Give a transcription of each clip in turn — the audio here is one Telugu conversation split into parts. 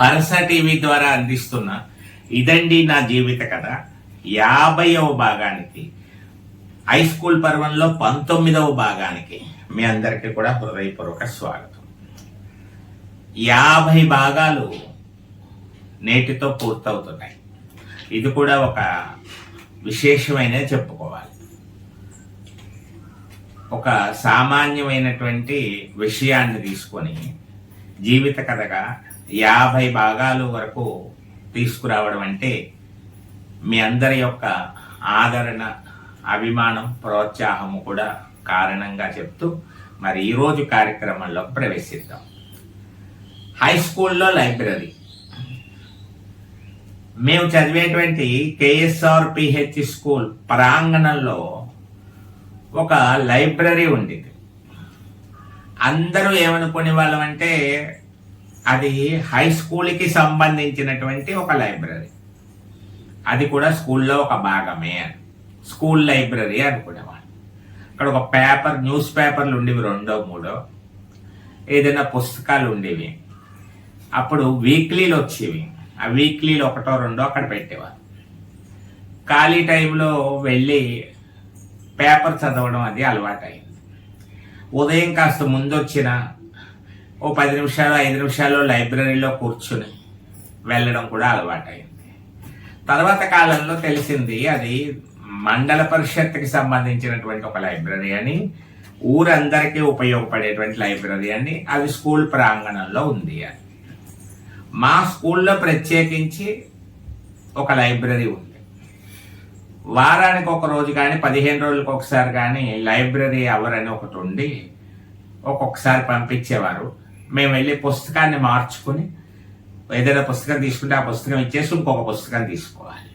పరస టీవీ ద్వారా అందిస్తున్న ఇదండి నా జీవిత కథ. యాభైవ భాగానికి హై స్కూల్ పర్వంలో పంతొమ్మిదవ భాగానికి మీ అందరికీ కూడా హృదయపూర్వక స్వాగతం. యాభై భాగాలు నేటితో పూర్తవుతున్నాయి. ఇది కూడా ఒక విశేషమైన చెప్పుకోవాలి. ఒక సామాన్యమైనటువంటి విషయాన్ని తీసుకొని జీవిత కథగా యాభై భాగాలు వరకు తీసుకురావడం అంటే మీ అందరి యొక్క ఆదరణ అభిమానం ప్రోత్సాహము కూడా కారణంగా చెప్తూ మరి ఈరోజు కార్యక్రమంలో ప్రవేశిద్దాం. హై స్కూల్లో లైబ్రరీ. మేము చదివేటువంటి కేఎస్ఆర్ పిహెచ్ స్కూల్ ప్రాంగణంలో ఒక లైబ్రరీ ఉండేది అందరూ ఏమనుకునే వాళ్ళం అంటే అది హై స్కూల్కి సంబంధించినటువంటి ఒక లైబ్రరీ. అది కూడా స్కూల్లో ఒక భాగమే అని. స్కూల్ లైబ్రరీ అనుకునేవాళ్ళు. అక్కడ ఒక పేపర్ న్యూస్ పేపర్లు ఉండేవి రెండో మూడో. ఏదైనా పుస్తకాలు ఉండేవి. అప్పుడు వీక్లీలు వచ్చేవి. ఆ వీక్లీలు ఒకటో రెండో అక్కడ పెట్టేవారు. ఖాళీ టైంలో వెళ్ళి పేపర్ చదవడం అది అలవాటైంది. ఉదయం కాస్త ముందు వచ్చిన ఓ పది నిమిషాలు ఐదు నిమిషాలు లైబ్రరీలో కూర్చుని వెళ్ళడం కూడా అలవాటైంది. తర్వాత కాలంలో తెలిసింది అది మండల పరిషత్కి సంబంధించినటువంటి ఒక లైబ్రరీ అని ఊరందరికీ ఉపయోగపడేటువంటి లైబ్రరీ అని అది స్కూల్ ప్రాంగణంలో ఉంది అని మా స్కూల్లో ప్రత్యేకించి ఒక లైబ్రరీ ఉంది. వారానికి ఒక రోజు కానీ పదిహేను రోజులకు ఒకసారి కానీ లైబ్రరీ అవర్ అని ఒకటి ఉండి ఒక్కొక్కసారి పంపించేవారు. మేము వెళ్ళి పుస్తకాన్ని మార్చుకుని ఏదైనా పుస్తకం తీసుకుంటే ఆ పుస్తకం ఇచ్చేసి ఇంకొక పుస్తకం తీసుకోవాలి.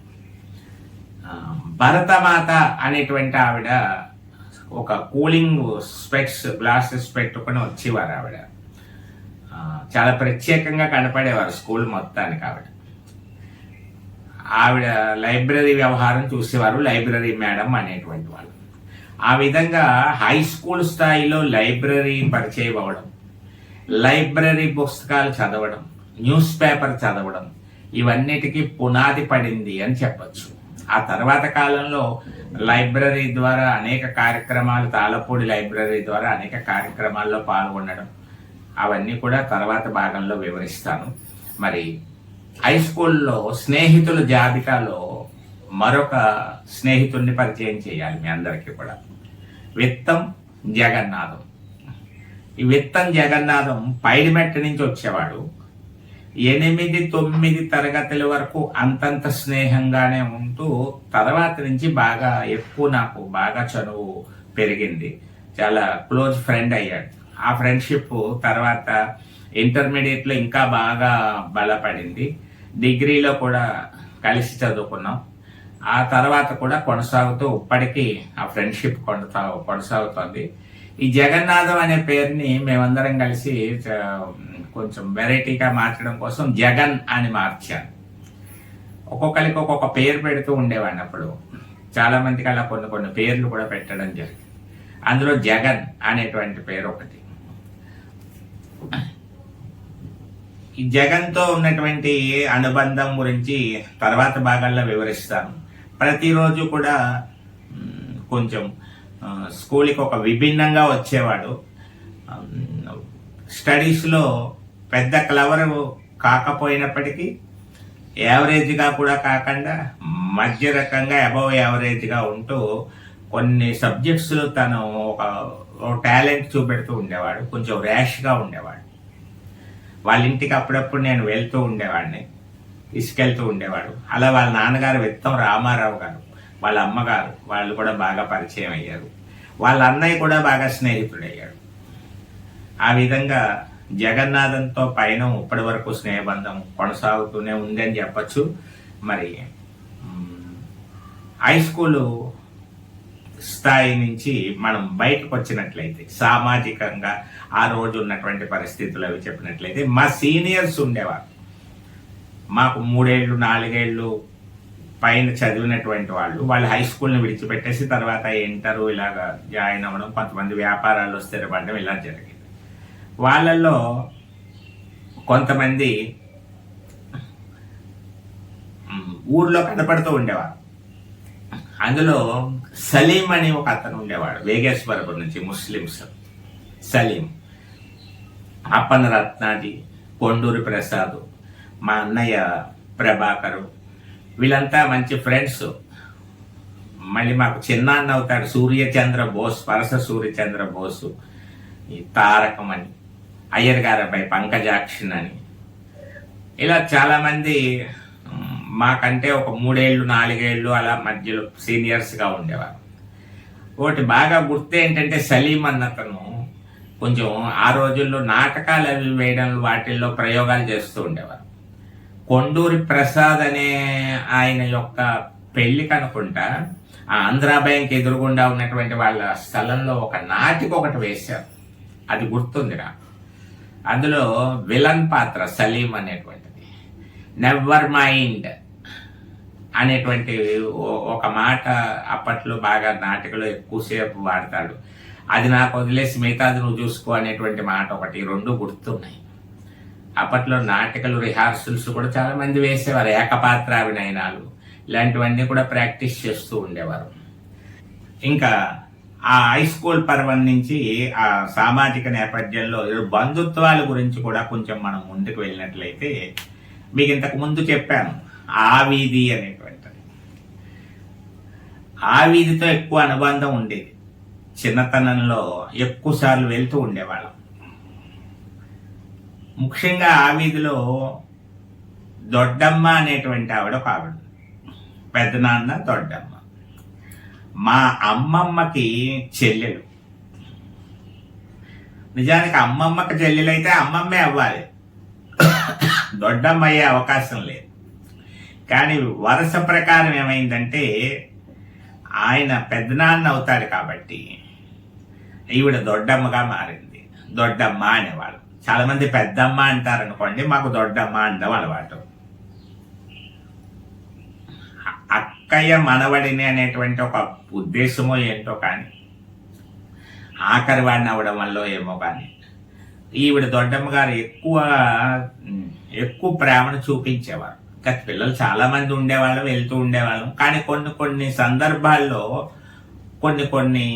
భరతమాత అనేటువంటి ఆవిడ ఒక కూలింగ్ స్పెట్స్ గ్లాసెస్ పెట్టుకుని వచ్చేవారు ఆవిడ. చాలా ప్రత్యేకంగా కనపడేవారు స్కూల్ మొత్తానికి ఆవిడ ఆవిడ లైబ్రరీ వ్యవహారం చూసేవారు లైబ్రరీ మేడం అనేటువంటి వాళ్ళు. ఆ విధంగా హై స్కూల్ స్థాయిలో లైబ్రరీ పరిచయం అవ్వడం లైబ్రరీ పుస్తకాలు చదవడం న్యూస్ పేపర్ చదవడం ఇవన్నిటికీ పునాది పడింది అని చెప్పచ్చు. ఆ తర్వాత కాలంలో లైబ్రరీ ద్వారా అనేక కార్యక్రమాలు తాళపూడి లైబ్రరీ ద్వారా అనేక కార్యక్రమాల్లో పాల్గొనడం అవన్నీ కూడా తర్వాత భాగంలో వివరిస్తాను. మరి హై స్కూల్లో స్నేహితుల జాబితాలో మరొక స్నేహితుడిని పరిచయం చేయాలి మీ అందరికీ కూడా. విత్తం జగన్నాథం. ఈ విత్తం జగన్నాథం పైడిమెట్ట నుంచి వచ్చేవాడు. ఎనిమిది తొమ్మిది తరగతుల వరకు అంతంత స్నేహంగానే ఉంటూ తర్వాత నుంచి బాగా ఎక్కువ నాకు బాగా చనువు పెరిగింది. చాలా క్లోజ్ ఫ్రెండ్ అయ్యాడు. ఆ ఫ్రెండ్షిప్ తర్వాత ఇంటర్మీడియట్లో ఇంకా బాగా బలపడింది. డిగ్రీలో కూడా కలిసి చదువుకున్నాం. ఆ తర్వాత కూడా కొనసాగుతూ ఇప్పటికీ ఆ ఫ్రెండ్షిప్ కొనసా కొనసాగుతోంది. ఈ జగన్నాథం అనే పేరుని మేమందరం కలిసి కొంచెం వెరైటీగా మార్చడం కోసం జగన్ అని మార్చాను ఒక్కొక్కరికి ఒక్కొక్క పేరు పెడుతూ ఉండేవాడిని అప్పుడు. చాలామందికి అలా కొన్ని కొన్ని పేర్లు కూడా పెట్టడం జరిగింది. అందులో జగన్ అనేటువంటి పేరు ఒకటి. ఈ జగన్తో ఉన్నటువంటి అనుబంధం గురించి తర్వాత భాగాల్లో వివరిస్తాను. ప్రతిరోజు కూడా కొంచెం స్కూల్కి ఒక విభిన్నంగా వచ్చేవాడు. స్టడీస్లో పెద్ద క్లవర్ కాకపోయినప్పటికీ యావరేజ్గా కూడా కాకుండా మధ్య రకంగా అబవ్ యావరేజ్గా ఉంటూ కొన్ని సబ్జెక్ట్స్లో తను ఒక టాలెంట్ చూపెడుతూ ఉండేవాడు. కొంచెం ర్యాష్గా ఉండేవాడు. వాళ్ళ ఇంటికి అప్పుడప్పుడు నేను వెళ్తూ ఉండేవాడిని. తీసుకెళ్తూ ఉండేవాడు. అలా వాళ్ళ నాన్నగారు విత్తం రామారావు గారు వాళ్ళ అమ్మగారు వాళ్ళు కూడా బాగా పరిచయం అయ్యారు. వాళ్ళ అన్నయ్య కూడా బాగా స్నేహితుడయ్యాడు. ఆ విధంగా జగన్నాథంతో పైన ఇప్పటి వరకు స్నేహబంధం కొనసాగుతూనే ఉందని చెప్పచ్చు. మరి హై స్కూలు స్థాయి నుంచి మనం బయటకు వచ్చినట్లయితే సామాజికంగా ఆ రోజు ఉన్నటువంటి పరిస్థితులు అవి చెప్పినట్లయితే మా సీనియర్స్ ఉండేవారు. మాకు మూడేళ్ళు నాలుగేళ్ళు పైన చదివినటువంటి వాళ్ళు వాళ్ళు హై స్కూల్ని విడిచిపెట్టేసి తర్వాత ఇంటర్ ఇలాగా జాయిన్ అవ్వడం కొంతమంది వ్యాపారాల్లో స్థిరపడడం ఇలా జరిగింది. వాళ్ళల్లో కొంతమంది ఊర్లో కనపడుతూ ఉండేవారు. అందులో సలీం అని ఒక అతను ఉండేవాడు వేగేశ్వరపు నుంచి ముస్లిమ్స్. సలీం. అప్పన రత్నాది కొండూరి ప్రసాద్ మా అన్నయ్య ప్రభాకరు వీళ్ళంతా మంచి ఫ్రెండ్స్. మళ్ళీ మాకు చిన్నాన్న అవుతాడు సూర్యచంద్ర బోస్ పరస సూర్యచంద్ర బోసు ఈ తారకం అని అయ్యర్ గారబ్బాయి పంకజాక్షన్ అని ఇలా చాలామంది మాకంటే ఒక మూడేళ్ళు నాలుగేళ్ళు అలా మధ్యలో సీనియర్స్గా ఉండేవారు. ఒకటి బాగా గుర్తు ఏంటంటే సలీం అన్నతను కొంచెం ఆ రోజుల్లో నాటకాలు అవి వేయడం వాటిల్లో ప్రయోగాలు చేస్తూ ఉండేవారు. కొండూరి ప్రసాద్ అనే ఆయన యొక్క పెళ్ళికి అనుకుంటా ఆ ఆంధ్రా బ్యాంక్ ఎదురుగుండా ఉన్నటువంటి వాళ్ళ స్థలంలో ఒక నాటిక ఒకటి వేశారు. అది గుర్తుంది నాకు అందులో విలన్ పాత్ర సలీం అనేటువంటి నెవర్ మైండ్ అనేటువంటి ఒక మాట అప్పట్లో బాగా నాటికలో ఎక్కువసేపు వాడతాడు. అది నాకు వదిలేసి మిగతాది నువ్వు చూసుకో అనేటువంటి మాట ఒకటి రెండు గుర్తున్నాయి. అప్పట్లో నాటికలు రిహార్సల్స్ కూడా చాలా మంది వేసేవారు ఏకపాత్ర అభినయనాలు. ఇలాంటివన్నీ కూడా ప్రాక్టీస్ చేస్తూ ఉండేవారు. ఇంకా ఆ హై స్కూల్ పర్వం నుంచి ఆ సామాజిక నేపథ్యంలో బంధుత్వాల గురించి కూడా కొంచెం మనం ముందుకు వెళ్ళినట్లయితే మీకు ఇంతకు ముందు చెప్పాను ఆ వీధి అనేటువంటిది. ఆ వీధితో ఎక్కువ అనుబంధం ఉండేది. చిన్నతనంలో ఎక్కువ సార్లు వెళ్తూ ఉండేవాళ్ళం. ముఖ్యంగా ఆ వీధిలో దొడ్డమ్మ అనేటువంటి ఆవిడ ఒక ఆవిడ పెద్దనాన్న దొడ్డమ్మ. మా అమ్మమ్మకి చెల్లెలు. నిజానికి అమ్మమ్మకి చెల్లెలైతే అమ్మమ్మే అవ్వాలి. దొడ్డమ్మ అయ్యే అవకాశం లేదు. కానీ వరుస ప్రకారం ఏమైందంటే ఆయన పెద్దనాన్న అవుతారు కాబట్టి ఈవిడ దొడ్డమ్మగా మారింది. దొడ్డమ్మ అనేవాళ్ళు. చాలామంది పెద్దమ్మ అంటారు అనుకోండి మాకు దొడ్డమ్మ అండం అలవాటు. అక్కయ్య మనవడిని అనేటువంటి ఒక ఉద్దేశమో ఏంటో కానీ ఆఖరి వాడిని అవ్వడం వల్ల ఏమో కానీ ఈవిడ దొడ్డమ్మ గారు ఎక్కువ ఎక్కువ ప్రేమను చూపించేవారు. ఇంకా పిల్లలు చాలా మంది ఉండేవాళ్ళం వెళ్తూ ఉండేవాళ్ళం. కానీ కొన్ని కొన్ని సందర్భాల్లో కొన్ని కొన్ని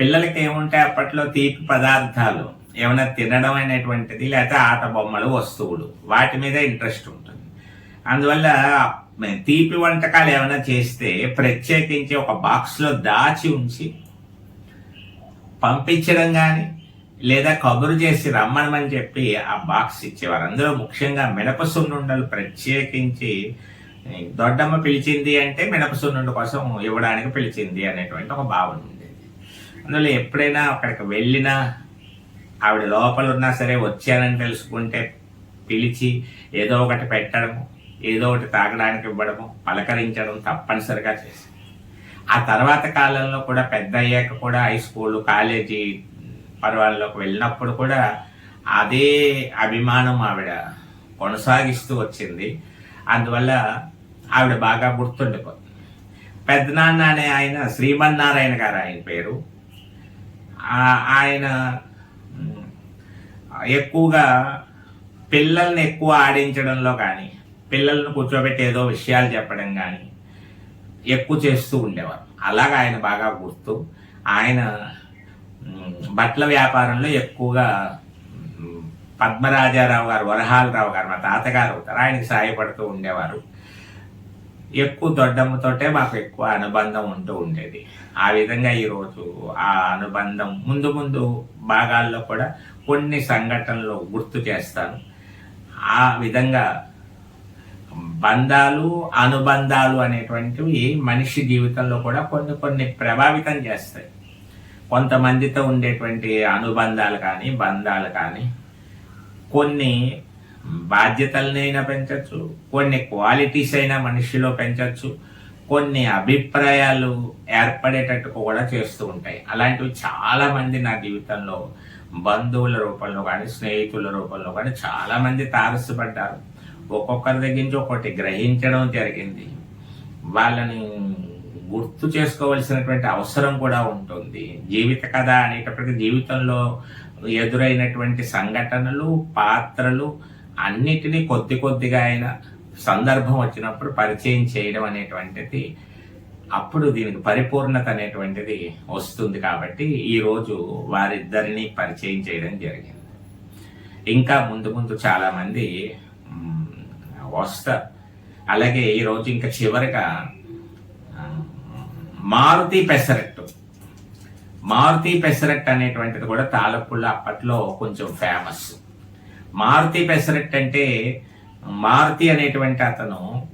పిల్లలకి ఏముంటాయి అప్పట్లో తీపి పదార్థాలు ఏమైనా తినడం అనేటువంటిది లేకపోతే ఆట బొమ్మలు వస్తువులు వాటి మీద ఇంట్రెస్ట్ ఉంటుంది. అందువల్ల తీపి వంటకాలు ఏమైనా చేస్తే ప్రత్యేకించి ఒక బాక్స్లో దాచి ఉంచి పంపించడం కానీ లేదా కబురు చేసి రమ్మనమని చెప్పి ఆ బాక్స్ ఇచ్చేవారు. అందులో ముఖ్యంగా మినప సున్నుండలు ప్రత్యేకించి దొడ్డమ్మ పిలిచింది అంటే మినప సున్నుండ కోసం ఇవ్వడానికి పిలిచింది అనేటువంటి ఒక భావన ఉండేది. అందులో ఎప్పుడైనా అక్కడికి వెళ్ళినా ఆవిడ లోపల ఉన్నా సరే వచ్చానని తెలుసుకుంటే పిలిచి ఏదో ఒకటి పెట్టడము ఏదో ఒకటి తాగడానికి ఇవ్వడము పలకరించడం తప్పనిసరిగా చేసింది. ఆ తర్వాత కాలంలో కూడా పెద్ద అయ్యాక కూడా హై స్కూల్ కాలేజీ పర్వాల్లోకి వెళ్ళినప్పుడు కూడా అదే అభిమానం ఆవిడ కొనసాగిస్తూ వచ్చింది. అందువల్ల ఆవిడ బాగా గుర్తుండిపోతుంది. పెద్దనాన్న అనే ఆయన శ్రీమన్నారాయణ గారు ఆయన పేరు. ఆయన ఎక్కువగా పిల్లల్ని ఎక్కువ ఆడించడంలో కానీ పిల్లల్ని కూర్చోబెట్టి ఏదో విషయాలు చెప్పడం కానీ ఎక్కువ చేస్తూ ఉండేవారు. అలాగా ఆయన బాగా గుర్తు. ఆయన బట్టల వ్యాపారంలో ఎక్కువగా పద్మరాజారావు గారు వరహాలరావు గారు మా తాతగారు అవుతారు ఆయనకి సహాయపడుతూ ఉండేవారు. ఎక్కువ దొడ్డమ్మతోటే మాకు ఎక్కువ అనుబంధం ఉంటూ ఉండేది. ఆ విధంగా ఈరోజు ఆ అనుబంధం ముందు ముందు భాగాల్లో కూడా కొన్ని సంఘటనలు గుర్తు చేస్తాను. ఆ విధంగా బంధాలు అనుబంధాలు అనేటువంటివి మనిషి జీవితంలో కూడా కొన్ని కొన్ని ప్రభావితం చేస్తాయి. కొంతమందితో ఉండేటువంటి అనుబంధాలు కానీ బంధాలు కానీ కొన్ని బాధ్యతలనైనా పెంచవచ్చు కొన్ని క్వాలిటీస్ అయినా మనిషిలో పెంచవచ్చు కొన్ని అభిప్రాయాలు ఏర్పడేటట్టు కూడా చేస్తూ ఉంటాయి. అలాంటివి చాలామంది నా జీవితంలో బంధువుల రూపంలో కానీ స్నేహితుల రూపంలో కానీ చాలామంది తారసపడ్డారు. ఒక్కొక్కరి దగ్గర నుంచి ఒక్కొక్కటి గ్రహించడం జరిగింది. వాళ్ళని గుర్తు చేసుకోవలసినటువంటి అవసరం కూడా ఉంటుంది. జీవిత కథ అనేటప్పటికీ జీవితంలో ఎదురైనటువంటి సంఘటనలు పాత్రలు అన్నిటినీ కొద్ది కొద్దిగా అయిన సందర్భం వచ్చినప్పుడు పరిచయం చేయడం అనేటువంటిది అప్పుడు దీనికి పరిపూర్ణత అనేటువంటిది వస్తుంది కాబట్టి ఈరోజు వారిద్దరిని పరిచయం చేయడం జరిగింది. ఇంకా ముందు ముందు చాలామంది వస్తారు అలాగే ఈరోజు ఇంకా చివరిగా మారుతి పెసరట్టు మారుతి పెసరట్టు అనేటువంటిది కూడా తాలపుళ్ళు అప్పట్లో కొంచెం ఫేమస్ మారుతి పెసరట్టు అంటే మారుతి అనేటువంటి అతను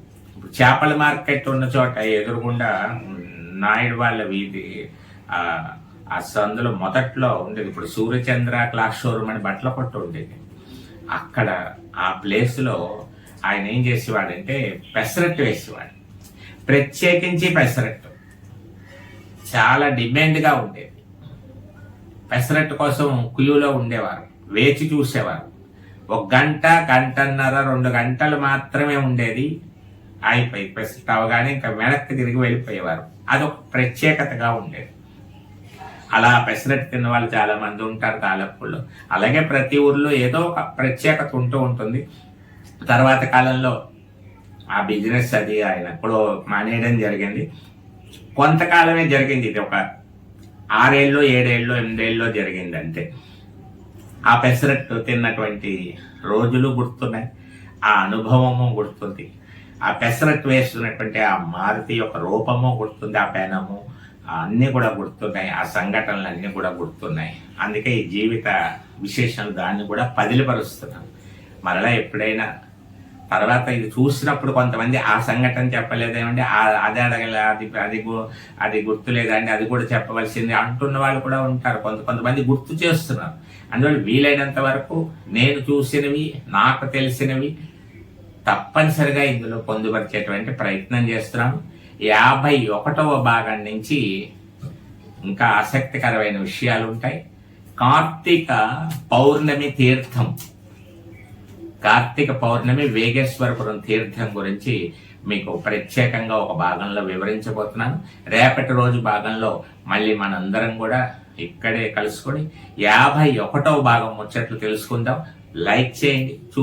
చేపల మార్కెట్ ఉన్న చోట ఎదురుగుండా నాయుడు వాళ్ళ వీధి ఆ ఆ సందులో మొదట్లో ఉండేది. ఇప్పుడు సూర్యచంద్ర క్లాస్ షోరూమ్ అని బట్టల కొట్టు ఉండేది. అక్కడ ఆ ప్లేస్లో ఆయన ఏం చేసేవాడంటే పెసరట్టు వేసేవాడు. ప్రత్యేకించి పెసరట్టు చాలా డిమాండ్గా ఉండేది పెసరట్టు కోసం క్యూలో ఉండేవారు వేచి చూసేవారు. ఒక గంట గంటన్నర రెండు గంటలు మాత్రమే ఉండేది. అయిపోయి పెసరట్టు అవగానే ఇంకా వెనక్కి తిరిగి వెళ్ళిపోయేవారు. అదొక ప్రత్యేకతగా ఉండేది. అలా పెసరట్టు తిన్న వాళ్ళు చాలా మంది ఉంటారు తాలప్పుల్లో అలాగే ప్రతి ఊర్లో ఏదో ఒక ప్రత్యేకత ఉంటూ ఉంటుంది. తర్వాత కాలంలో ఆ బిజినెస్ అది ఆయన ఎప్పుడో మానేయడం జరిగింది. కొంతకాలమే జరిగింది ఇది. ఒక ఆరేళ్ళు ఏడేళ్ళు ఎనిమిదేళ్ళు జరిగింది అంతే. ఆ పెసరట్టు తిన్నటువంటి రోజులు గుర్తున్నాయి. ఆ అనుభవము గుర్తుంది. ఆ పెసరట్టు వేస్తున్నటువంటి ఆ మారుతి యొక్క రూపము గుర్తుంది. ఆ పెనము అన్నీ కూడా గుర్తున్నాయి. ఆ సంఘటనలు అన్నీ కూడా గుర్తున్నాయి. అందుకే ఈ జీవిత విశేషాలు దాన్ని కూడా పదిలిపరుస్తున్నాం. మరలా ఎప్పుడైనా తర్వాత ఇది చూసినప్పుడు కొంతమంది ఆ సంఘటన చెప్పలేదేమంటే ఆ- అది అడగలే అది అది గు- అది గుర్తులేదండి అది కూడా చెప్పవలసింది అంటున్న వాళ్ళు కూడా ఉంటారు. కొంత కొంతమంది గుర్తు చేస్తున్నారు. అందువల్ల వీలైనంత వరకు నేను చూసినవి నాకు తెలిసినవి తప్పనిసరిగా ఇందులో పొందుపరిచేటువంటి ప్రయత్నం చేస్తున్నాను. యాభై ఒకటవ భాగం నుంచి ఇంకా ఆసక్తికరమైన విషయాలు ఉంటాయి. కార్తీక పౌర్ణమి తీర్థం. కార్తీక పౌర్ణమి వేగేశ్వరపురం తీర్థం గురించి మీకు ప్రత్యేకంగా ఒక భాగంలో వివరించబోతున్నాను. రేపటి రోజు భాగంలో మళ్ళీ మనందరం కూడా ఇక్కడే కలుసుకొని యాభై ఒకటవ భాగం ముచ్చట్లు తెలుసుకుందాం. లైక్ చేయండి చూ